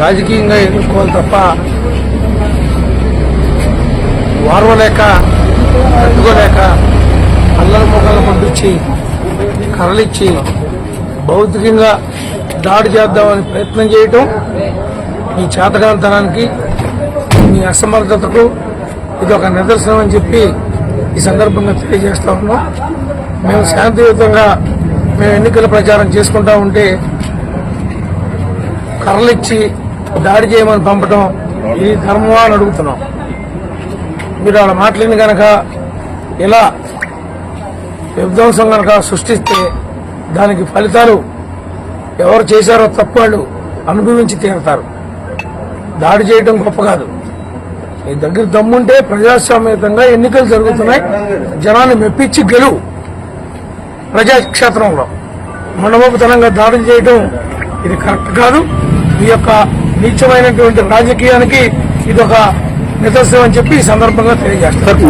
రాజకీయంగా ఎదుర్కోవాలి తప్ప వారవలేక తట్టుకోలేక అల్లరి మొక్కలు పంపించి కర్రలిచ్చి భౌతికంగా దాడి చేద్దామని ప్రయత్నం చేయటం మీ చేతగాంతనానికి మీ అసమర్థతకు ఇది ఒక నిదర్శనం అని చెప్పి ఈ సందర్భంగా తెలియజేస్తా ఉన్నాం. మేము శాంతియుతంగా మేము ఎన్నికల ప్రచారం చేసుకుంటా ఉంటే కర్రలిచ్చి దాడి చేయమని పంపడం ఇది ధర్మమా అని అడుగుతున్నాం. మీరు వాళ్ళ మాట్లాడిన కనుక ఇలా విధ్వంసం కనుక సృష్టిస్తే దానికి ఫలితాలు ఎవరు చేశారో తప్పు వాళ్ళు అనుభవించి తీరుతారు. దాడి చేయడం గొప్ప కాదు. మీ దగ్గర దమ్ముంటే ప్రజాస్వామ్యతంగా ఎన్నికలు జరుగుతున్నాయి. జనాన్ని మెప్పించి గెలువు. ప్రజాక్షేత్రంలో మనమోపతనంగా దాడులు చేయడం ఇది కరెక్ట్ కాదు. ఈ యొక్క నీచమైనటువంటి రాజకీయానికి ఇది ఒక నిదర్శనం అని చెప్పి ఈ సందర్భంగా తెలియజేస్తారు